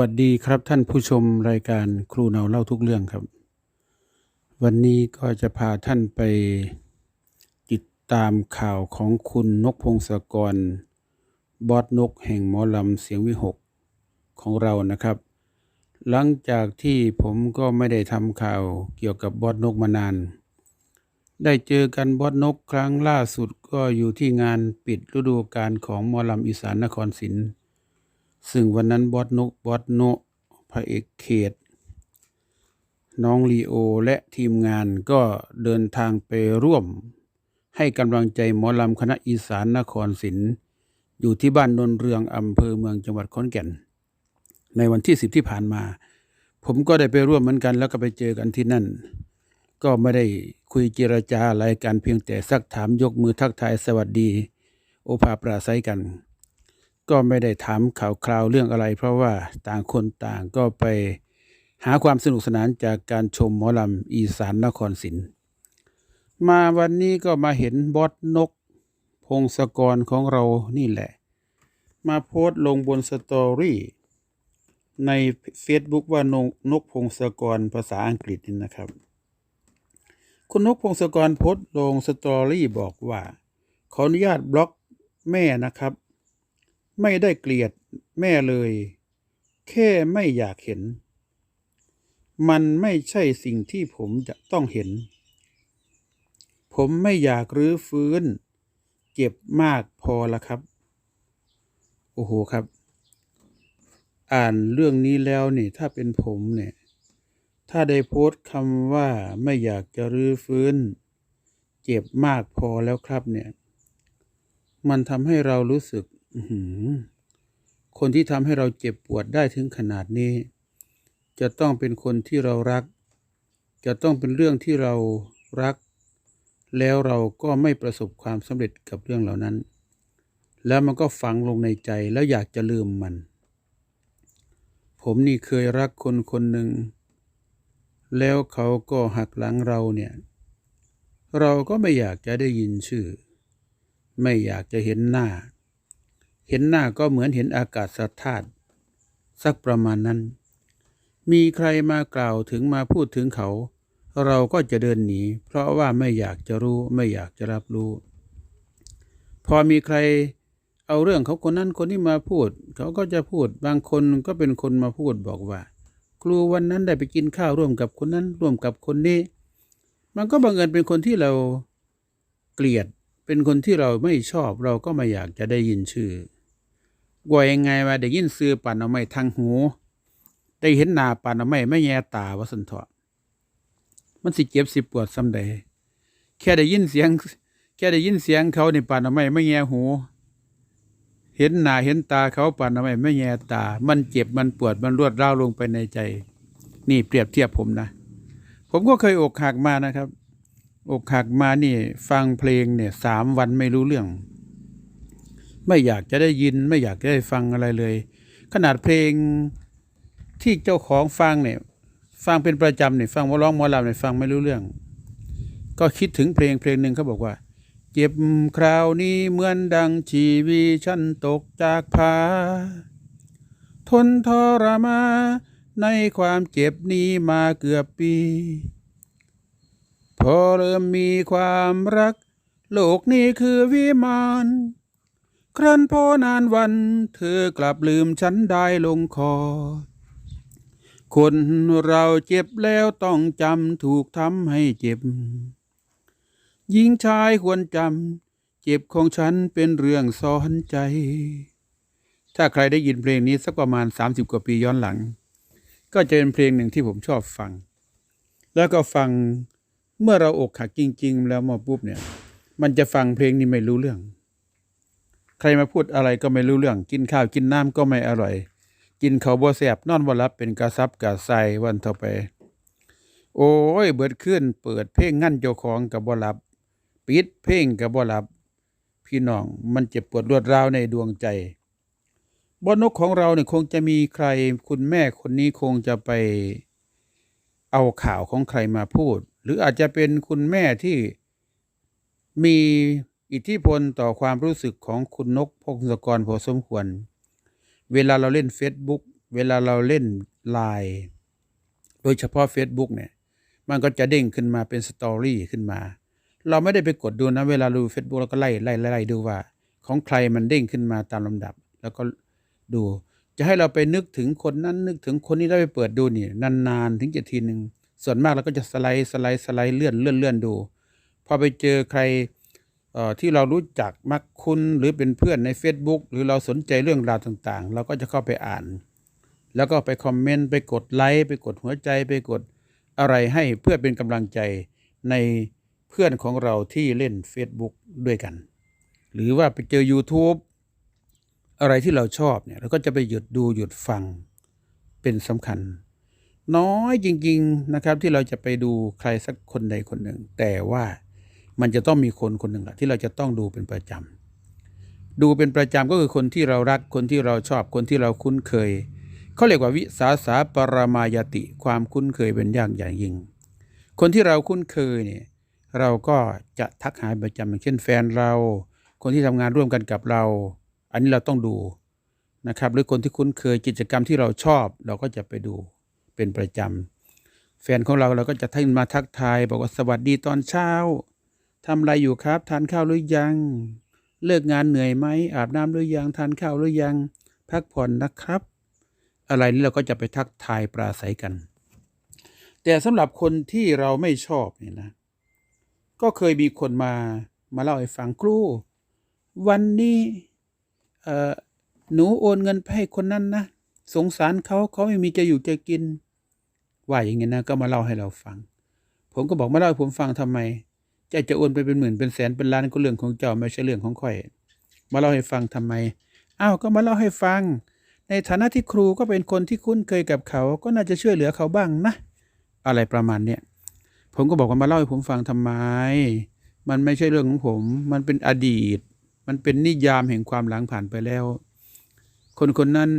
สวัสดีครับท่านผู้ชมรายการครูเนาเล่าทุกเรื่องครับ วันนี้ก็จะพาท่านไปติดตามข่าวของคุณนกพงศกร บอสนกแห่งหมอลำเสียงวิหกของเรานะครับ หลังจากที่ผมก็ไม่ได้ทำข่าวเกี่ยวกับบอสนกมานาน ได้เจอกันบอสนกครั้งล่าสุดก็อยู่ที่งานปิดฤดูกาลของหมอลำอีสานนครศรี ซึ่งวันนั้นบอสนกบอสโนพระเอกเขต น้องลีโอและทีมงานก็เดินทางไปร่วม ให้กำลังใจหมอลำคณะอีสานนครศรีอยู่ที่บ้านนนเรืองอำเภอเมืองจังหวัดขอนแก่น ในวันที่สิบที่ผ่านมา ผมก็ได้ไปร่วมเหมือนกัน แล้วก็ไปเจอกันที่นั่น ก็ไม่ได้คุยเจรจาอะไรกันเพียงแต่ซักถามยกมือทักทายสวัสดี โอภาปราศัยกัน ก็ไม่ได้ถามข่าวคราวเรื่องอะไร เพราะว่าต่างคนต่างก็ไปหาความสนุกสนานจากการชมหมอลำอีสานนครศรีมาวันนี้ก็มาเห็นบอสนก พงศกรของเรานี่แหละ มาโพสต์ลงบนสตอรี่ใน Facebook ว่านกนกพงศกรภาษาอังกฤษนี่นะครับ คุณนกพงศกรโพสต์ลงสตอรี่บอกว่า ขออนุญาตบล็อกแม่นะครับ ไม่ได้เกลียดแม่เลย แค่ไม่อยากเห็น มันไม่ใช่สิ่งที่ผมจะต้องเห็น ผมไม่อยากรื้อฟื้น เจ็บมากพอละครับ โอ้โหครับ อ่านเรื่องนี้แล้วเนี่ยถ้าเป็นผมเนี่ย ถ้าได้โพสต์คำว่าไม่อยากจะรื้อฟื้น เจ็บมากพอแล้วครับเนี่ย มันทำให้เรารู้สึก คนที่ทำให้เราเจ็บปวดได้ถึงขนาดนี้ จะต้องเป็นคนที่เรารัก จะต้องเป็นเรื่องที่เรารัก แล้วเราก็ไม่ประสบความสำเร็จกับเรื่องเหล่านั้น แล้วมันก็ฝังลงในใจแล้วอยากจะลืมมัน ผมนี่เคยรักคนคนหนึ่ง แล้วเขาก็หักหลังเราเนี่ย เราก็ไม่อยากจะได้ยินชื่อ ไม่อยากจะเห็นหน้า เห็นหน้าก็เหมือนเห็นอากาศธาตุสักประมาณนั้น มีใครมากล่าวถึงมาพูดถึงเขา เราก็จะเดินหนี เพราะว่าไม่อยากจะรู้ไม่อยากจะรับรู้ พอมีใครเอาเรื่องเขาคนนั้นคนนี้มาพูด เขาก็จะพูดบางคนก็เป็นคนมาพูดบอกว่า ครูวันนั้นได้ไปกินข้าวร่วมกับคนนั้นร่วมกับคนนี้ มันก็บังเอิญเป็นคนที่เราเกลียดเป็นคนที่เราไม่ชอบเราก็ไม่อยากจะได้ยินชื่อ ว่ายังไงว่าได้ยินซื้อป่านเอาไม่ทางหู ได้เห็นหน้าป่านเอาไม่ไม่แย่ตาว่าสันเถาะมันสิเจ็บสิปวดซ้ำใดแค่ได้ยินเสียง แค่ได้ยินเสียงเขาในป่านเอาไม่ไม่แย่หู เห็นหน้าเห็นตาเขาป่านเอาไม่ไม่แย่ตา มันเจ็บมันปวดมันรวดร้าวลงไปในใจ นี่เปรียบเทียบผมนะ ผมก็เคยอกหักมานะครับ อกหักมานี่ ฟังเพลงเนี่ยสามวันไม่รู้เรื่อง ไม่อยากจะได้ยินไม่อยากจะได้ฟังอะไรเลย ขนาดเพลงที่เจ้าของฟังเนี่ยฟังเป็นประจำเนี่ยฟังหมาร้องมอลำเนี่ยฟังไม่รู้เรื่อง ก็คิดถึงเพลงเพลงหนึ่งเขาบอกว่า เจ็บคราวนี้เหมือนดังชีวีฉันตกจากผาทนทรมาในความเจ็บนี้มาเกือบปี พอเริ่มมีความรัก โลกนี้คือวิมาน ครั้นพอนานวัน เธอกลับลืมฉันได้ลงคอ คนเราเจ็บแล้วต้องจำถูกทำให้เจ็บหญิงชายควรจำเจ็บของฉันเป็นเรื่องซ้อนใจ ถ้าใครได้ยินเพลงนี้สักประมาณ 30 กว่าปีย้อนหลัง ก็จะเป็นเพลงหนึ่งที่ผมชอบฟัง แล้วก็ฟังเมื่อเราอกหักจริง ๆ แล้วมาปุ๊บเนี่ย มันจะฟังเพลงนี้ไม่รู้เรื่อง ใครมาพูดอะไรก็ไม่รู้เรื่อง กินข้าวกินน้ำก็ไม่อร่อย กินเขาวบ่แสบนอนบ่หลับเป็นกระซับกระไซวันต่อไป โอ้ย เบิดขึ้นเปิดเพลงงั้นเจ้าของกับบ่หลับปิดเพลงกับบ่หลับ พี่น้องมันเจ็บปวดรวดร้าวในดวงใจบนนกของเราเนี่ยคงจะมีใครคุณแม่คนนี้คงจะไปเอาข่าวของใครมาพูด หรืออาจจะเป็นคุณแม่ที่มี อิทธิพลต่อความรู้สึกของคุณนกพงศกรพอสมควร เวลาเราเล่น Facebook เวลาเราเล่นไลน์โดยเฉพาะ Facebook เนี่ย มันก็จะเด้งขึ้นมาเป็นสตอรี่ขึ้นมา เราไม่ได้ไปกดดูนะ เวลาดู Facebook เราก็ไล่ไล่ไล่ไลดูว่า ของใครมันเด้งขึ้นมาตามลำดับ แล้วก็ดู จะให้เราไปนึกถึงคนนั้นนึกถึงคนนี้แล้วไปเปิดดูนี่นานๆ ถึงจะทีหนึ่งส่วนมากเราก็จะสไลด์สไลด์สไลด์เลื่อนเลื่อนเลื่อนดู พอไปเจอใคร ที่เรารู้จักมักคุ้นหรือเป็นเพื่อนใน Facebook หรือเราสนใจเรื่องราวต่างๆ เราก็จะเข้าไปอ่าน แล้วก็ไปคอมเมนต์ไปกดไลค์ไปกดหัวใจไปกดอะไรให้เพื่อเป็นกำลังใจในเพื่อนของเราที่เล่น Facebook ด้วยกัน หรือว่าไปเจอ YouTube อะไรที่เราชอบเนี่ยเราก็จะไปหยุดดูหยุดฟังเป็นสำคัญ น้อยจริง ๆนะครับที่เราจะไปดูใครสักคนใดคนหนึ่ง แต่ว่า มันจะต้องมีคนคนหนึ่งแหละที่เราจะต้องดูเป็นประจำดูเป็นประจำก็คือคนที่เรารักคนที่เราชอบคนที่เราคุ้นเคยเขาเรียกว่าวิสาสาปรมายติความคุ้นเคยเป็นอย่างอย่างยิ่ง คนที่เราคุ้นเคยเนี่ยเราก็จะทักหายประจำอย่างเช่นแฟนเรา คนที่ทำงานร่วมกันกับเรา อันนี้เราต้องดูนะครับหรือคนที่คุ้นเคยกิจกรรมที่เราชอบ เราก็จะไปดูเป็นประจำแฟนของเราเราก็จะทักมาทักทายบอกว่าสวัสดีตอนเช้า ทำอะไรอยู่ครับ ทานข้าวหรือยัง เลิกงานเหนื่อยไหม อาบน้ำหรือยัง ทานข้าวหรือยัง พักผ่อนนะครับ อะไรนี้เราก็จะไปทักทายปราศัยกัน แต่สำหรับคนที่เราไม่ชอบเนี่ยนะ ก็เคยมีคนมามาเล่าให้ฟังครู วันนี้เออหนูโอนเงินไปให้คนนั้นนะ สงสารเขาเขาไม่มีจะอยู่จะกิน ว่าอย่างเงี้ยนะก็มาเล่าให้เราฟัง ผมก็บอกมาเล่าให้ผมฟังทำไม เจะจะโอนไปเป็นหมื่นเป็นแสนเป็นล้านก็เรื่องของเจ้าไม่ใช่เรื่องของข่อย มาเล่าให้ฟังทำไมอ้าวก็มาเล่าให้ฟัง ในฐานะที่ครูก็เป็นคนที่คุ้นเคยกับเขา ก็น่าจะช่วยเหลือเขาบ้างนะ อะไรประมาณเนี้ยผมก็บอกว่ามาเล่าให้ผมฟังทำไม มันไม่ใช่เรื่องของผม มันเป็นอดีต มันเป็นนิยามแห่งความหลังผ่านไปแล้ว คนคนนั้น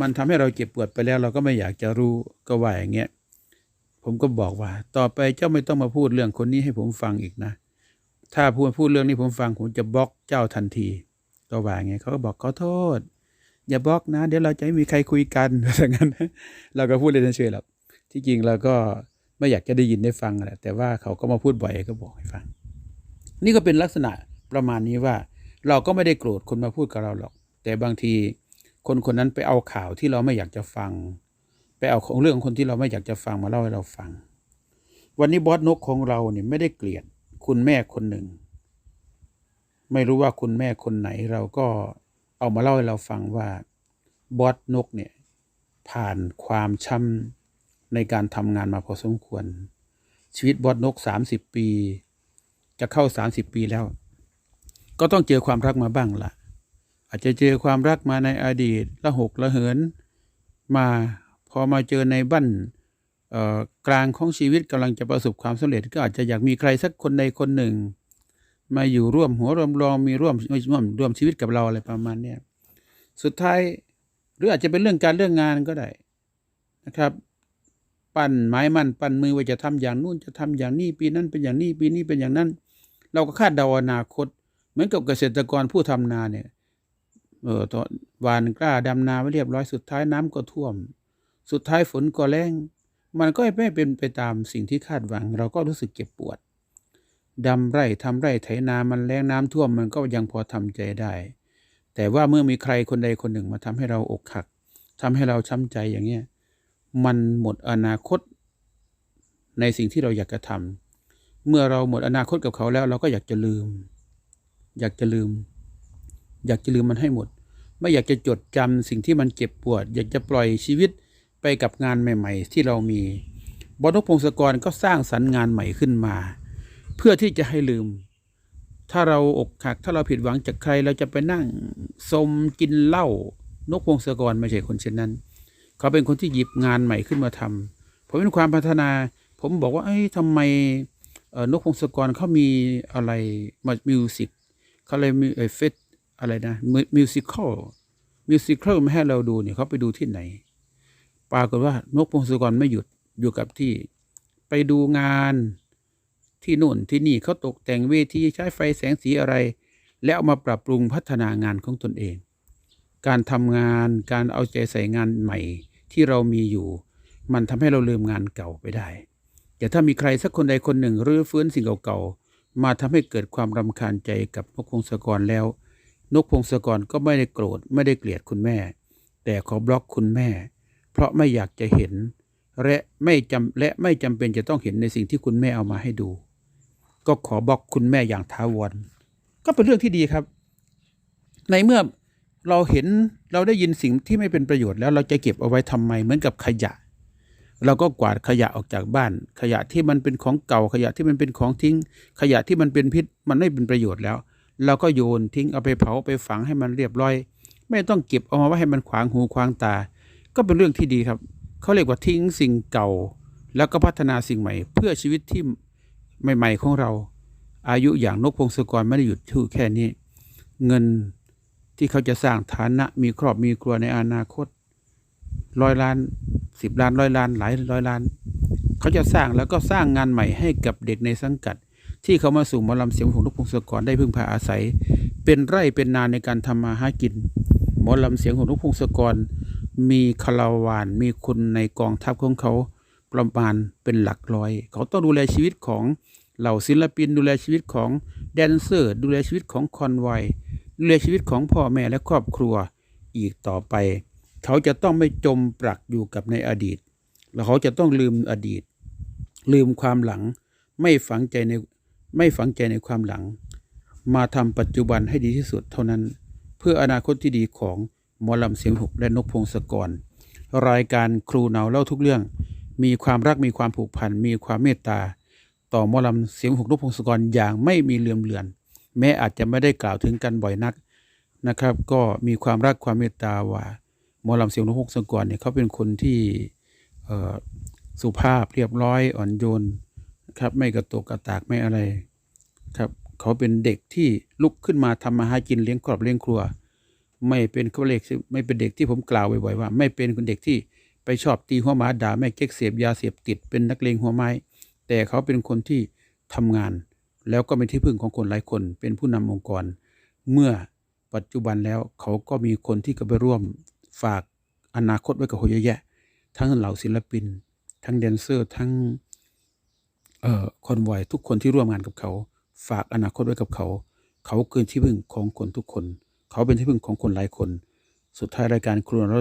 มันทำให้เราเจ็บปวดไปแล้ว เราก็ไม่อยากจะรู้ก็ว่าอย่างเงี้ย ผมก็บอกว่า ต่อไปเจ้าไม่ต้องมาพูดเรื่องคนนี้ให้ผมฟังอีกนะ ถ้าพูดพูดเรื่องนี้ผมฟังผมจะบล็อกเจ้าทันทีก็ว่าอย่างเงี้ยเขาก็บอกขอโทษ อย่าบล็อกนะ เดี๋ยวเราจะไม่มีใครคุยกันอย่างนั้น เราก็พูดเลยเฉยๆหรอกที่จริงเราก็ไม่อยากจะได้ยินได้ฟังแหละแต่ว่าเขาก็มาพูดบ่อยก็บอกให้ฟัง นี่ก็เป็นลักษณะประมาณนี้ว่า เราก็ไม่ได้โกรธคนมาพูดกับเราหรอก แต่บางทีคนคนนั้นไปเอาข่าวที่เราไม่อยากจะฟัง เอาของเรื่องของคนที่เราไม่อยากจะฟังมาเล่าให้เราฟัง วันนี้บอสนกของเราเนี่ยไม่ได้เกลียดคุณแม่คนหนึ่ง ไม่รู้ว่าคุณแม่คนไหนเราก็เอามาเล่าให้เราฟังว่าบอสนกเนี่ยผ่านความช้ำในการทำงานมาพอสมควร ชีวิตบอสนกสามสิบปี จะเข้าสามสิบปีแล้ว ก็ต้องเจอความรักมาบ้างละอาจจะเจอความรักมาในอดีตละหกละเหินมา พอมาเจอในบ้านกลางของชีวิตกำลังจะประสบความสำเร็จ ก็อาจจะอยากมีใครสักคนใดคนหนึ่ง มาอยู่ร่วมหัวร่วมรองมีร่วมร่วมร่วมชีวิตกับเราอะไรประมาณเนี้ยสุดท้ายหรืออาจจะเป็นเรื่องการเรื่องงานก็ได้นะครับ ปั้นไม้มันปั้นมือว่าจะทำอย่างนู้นจะทำอย่างนี้ปีนั้นเป็นอย่างนี้ปีนี้เป็นอย่างนั้น เราก็คาดเดาอนาคต เหมือนกับเกษตรกรผู้ทำนาเนี่ยเออตอนวานกล้าดำนาไว้เรียบร้อยสุดท้ายน้ำก็ท่วม สุดท้ายฝนก็แรงมันก็ไม่เป็นไปตามสิ่งที่คาดหวัง เราก็รู้สึกเจ็บปวดดำไร่ทำไร่ไถนามันแรงน้ำท่วมมันก็ยังพอทำใจได้ แต่ว่าเมื่อมีใครคนใดคนหนึ่งมาทำให้เราอกหักทำให้เราช้ำใจอย่างเงี้ยมันหมดอนาคตในสิ่งที่เราอยากจะทำเมื่อเราหมดอนาคตกับเขาแล้ว เราก็อยากจะลืม อยากจะลืม อยากจะลืมมันให้หมด ไม่อยากจะจดจำสิ่งที่มันเจ็บปวด อยากจะปล่อยชีวิต ไปกับงานใหม่ ๆ ที่เรามีบอนุพงศกรก็สร้างสรรค์งานใหม่ขึ้นมา เพื่อที่จะให้ลืม ถ้าเราอกหักถ้าเราผิดหวังจากใครเราจะไปนั่งสมกินเหล้านกพงศกรไม่ใช่คนเช่นนั้น เขาเป็นคนที่หยิบงานใหม่ขึ้นมาทำผมเป็นความพัฒนา ผมบอกว่าเอ้ยทำไมนกพงศกรเขามีอะไรมามิวสิกเขาเลยมีเอฟเฟกอะไรนะมิวสิคลมิวสิคลมาให้เราดูเนี่ยเขาไปดูที่ไหน ปรากฏว่านกพงศกรไม่หยุดอยู่กับที่ ไปดูงานที่นู่นที่นี่เขาตกแต่งเวทีใช้ไฟแสงสีอะไร แล้วเอามาปรับปรุงพัฒนางานของตนเอง การทำงานการเอาใจใส่งานใหม่ที่เรามีอยู่ มันทำให้เราลืมงานเก่าไปได้แต่ถ้ามีใครสักคนใดคนหนึ่งรื้อฟื้นสิ่งเก่าๆมาทำให้เกิดความรำคาญใจกับนกพงศกรแล้ว นกพงศกรก็ไม่ได้โกรธไม่ได้เกลียดคุณแม่ แต่ขอบล็อกคุณแม่ เพราะไม่อยากจะเห็น และไม่จำและไม่จำเป็นจะต้องเห็นในสิ่งที่คุณแม่เอามาให้ดู ก็ขอบล็อกคุณแม่อย่างท้าวรก็เป็นเรื่องที่ดีครับ ในเมื่อเราเห็นเราได้ยินสิ่งที่ไม่เป็นประโยชน์แล้วเราจะเก็บเอาไว้ทำไมเหมือนกับขยะ เราก็กวาดขยะออกจากบ้าน ขยะที่มันเป็นของเก่าขยะที่มันเป็นของทิ้ง ขยะที่มันเป็นพิษ มันไม่เป็นประโยชน์แล้ว เราก็โยนทิ้งเอาไปเผาไปฝังให้มันเรียบร้อย ไม่ต้องเก็บเอามาไว้ให้มันขวางหูขวางตา ก็เป็นเรื่องที่ดีครับ เขาเรียกว่าทิ้งสิ่งเก่า แล้วก็พัฒนาสิ่งใหม่ เพื่อชีวิตที่ใหม่ ๆ ของเรา อายุอย่างนกพงศกรไม่ได้หยุดที่แค่นี้ เงินที่เขาจะสร้างฐานะ มีครอบมีครัวในอนาคตร้อยล้านสิบล้านร้อยล้านหลายร้อยล้าน เขาจะสร้างแล้วก็สร้างงานใหม่ให้กับเด็กในสังกัด ที่เขามาสู่มอลำเสียงของนกพงศกรได้พึ่งพาอาศัย เป็นไร่เป็นนาในการทำมาหากินหมอลำเสียงของนกพงศกร มีคาราวานมีคนในกองทัพของเขาประมาณเป็นหลักร้อย เขาต้องดูแลชีวิตของเหล่าศิลปิน ดูแลชีวิตของแดนเซอร์ ดูแลชีวิตของคอนไวดูแลชีวิตของพ่อแม่และครอบครัวอีกต่อไป เขาจะต้องไม่จมปลักอยู่กับในอดีต แล้วเขาจะต้องลืมอดีต ลืมความหลัง ไม่ฝังใจในไม่ฝังใจในความหลัง มาทำปัจจุบันให้ดีที่สุดเท่านั้น เพื่ออนาคตที่ดีของ หมอลำเสียงหกและนกพงศกร รายการครูเนาเล่าทุกเรื่อง มีความรักมีความผูกพัน มีความเมตตา ต่อหมอลำเสียงหกนกพงศกรอย่างไม่มีเลื่อมเลือน แม้อาจจะไม่ได้กล่าวถึงกันบ่อยนักนะครับ ก็มีความรักความเมตตาว่าหมอลำเสียงนกพงศกรเนี่ยเขาเป็นคนที่สุภาพเรียบร้อยอ่อนโยนนะครับไม่กระตุกกระตากไม่อะไรครับเขาเป็นเด็กที่ลุกขึ้นมาทำมาหากินเลี้ยงครอบเลี้ยงครัว ไม่เป็นเขาเรียกไม่เป็นเด็กที่ผมกล่าวบ่อยๆว่า ไม่เป็นคนเด็กที่ไปชอบตีหัวหมาด่าแม่เก๊กเสพยาเสพติดเป็นนักเลงหัวไม้ แต่เขาเป็นคนที่ทำงาน แล้วก็เป็นที่พึ่งของคนหลายคน เป็นผู้นำองค์กร เมื่อปัจจุบันแล้วเขาก็มีคนที่ก็ไปร่วมฝากอนาคตไว้กับเขาเยอะแยะ ทั้งเหล่าศิลปิน ทั้งแดนเซอร์ ทั้งเอ่อคอนวอยทุกคนที่ร่วมงานกับเขา ฝากอนาคตไว้กับเขา เขาเกินที่พึ่งของคนทุกคน เขาเป็นที่พึ่งของคนหลายคน สุดท้ายรายการครัวเรา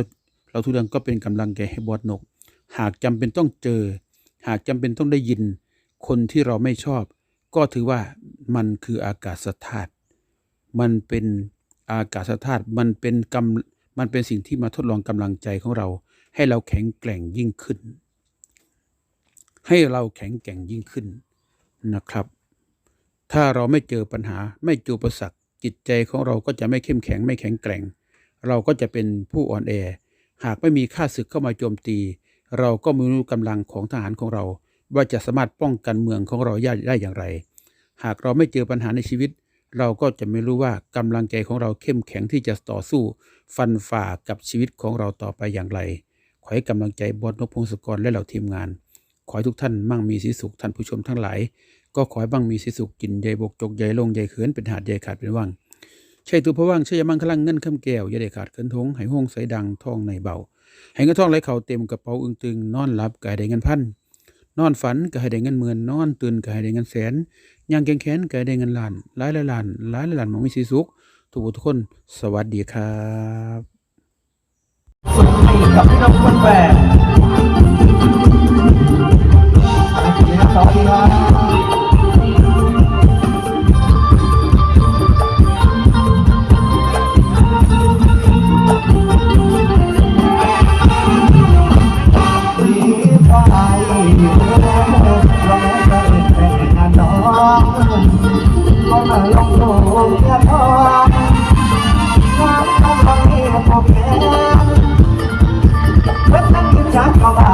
เราทุกเรื่องก็เป็นกำลังใจให้บอสนก หากจำเป็นต้องเจอ หากจำเป็นต้องได้ยิน คนที่เราไม่ชอบ ก็ถือว่ามันคืออากาศธาตุมันเป็นอากาศธาตุมันเป็นกำมันเป็นสิ่งที่มาทดลองกำลังใจของเรา ให้เราแข็งแกร่งยิ่งขึ้น ให้เราแข็งแกร่งยิ่งขึ้นนะครับ ถ้าเราไม่เจอปัญหาไม่เจออุประสัก จิตใจของเราก็จะไม่เข้มแข็งไม่แข็งแกร่ง เราก็จะเป็นผู้อ่อนแอ หากไม่มีข้าศึกเข้ามาโจมตี เราก็ไม่รู้กำลังของทหารของเรา ว่าจะสามารถป้องกันเมืองของเราได้อย่างไร หากเราไม่เจอปัญหาในชีวิต เราก็จะไม่รู้ว่ากำลังใจของเราเข้มแข็งที่จะต่อสู้ ฟันฝ่ากับชีวิตของเราต่อไปอย่างไร ขอให้กำลังใจบอสนพพงศกรและเหล่าทีมงาน ขอให้ทุกท่านมั่งมีสีสุขท่านผู้ชมทั้งหลาย ก็ขอให้บ้างมีสีสุขกินใยบกจกใยลงใยเขือนเป็นหาดใยขาดเป็นว่างใช่ตัวพระว่างใช่ยามังคลังเงินคำแก้วอยาได้ขาดเขินทงให้ห้องใสดังทองในเบาให้เงินทองไหลเข่าเต็มกระเป๋าอึงตึงนอนหลับก็ให้ได้เงินพันนอนฝันก็ให้ได้เงินหมื่นนอนตื่นก็ให้ได้เงินแสนย่างแกงแขนก็ให้ได้เงินล้านหลายหลายล้านหลายหลายล้านมองมีสีสุขทุกทุกคน สวัสดีครับสนุกับพี่น้องคนแบกสวัสดีครับ งเพียรพอน้ำต้องต้องมีพอแก่เพื่อนนั้นยิ้มช้าเข้ามา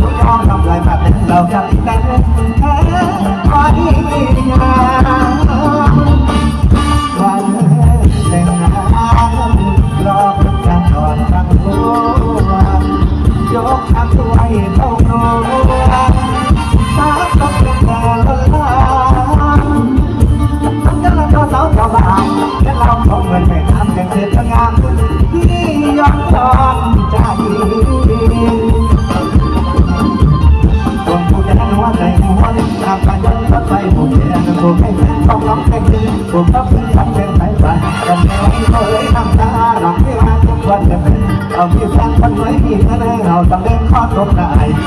ผู้ยอมทำลายแบบนั้นเราจะติดกันแค่พอดีนะวันแต่งงานรอจังก่อนทั้งตัวยกทั้งตัวให้เขา ดินข้อ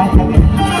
I'm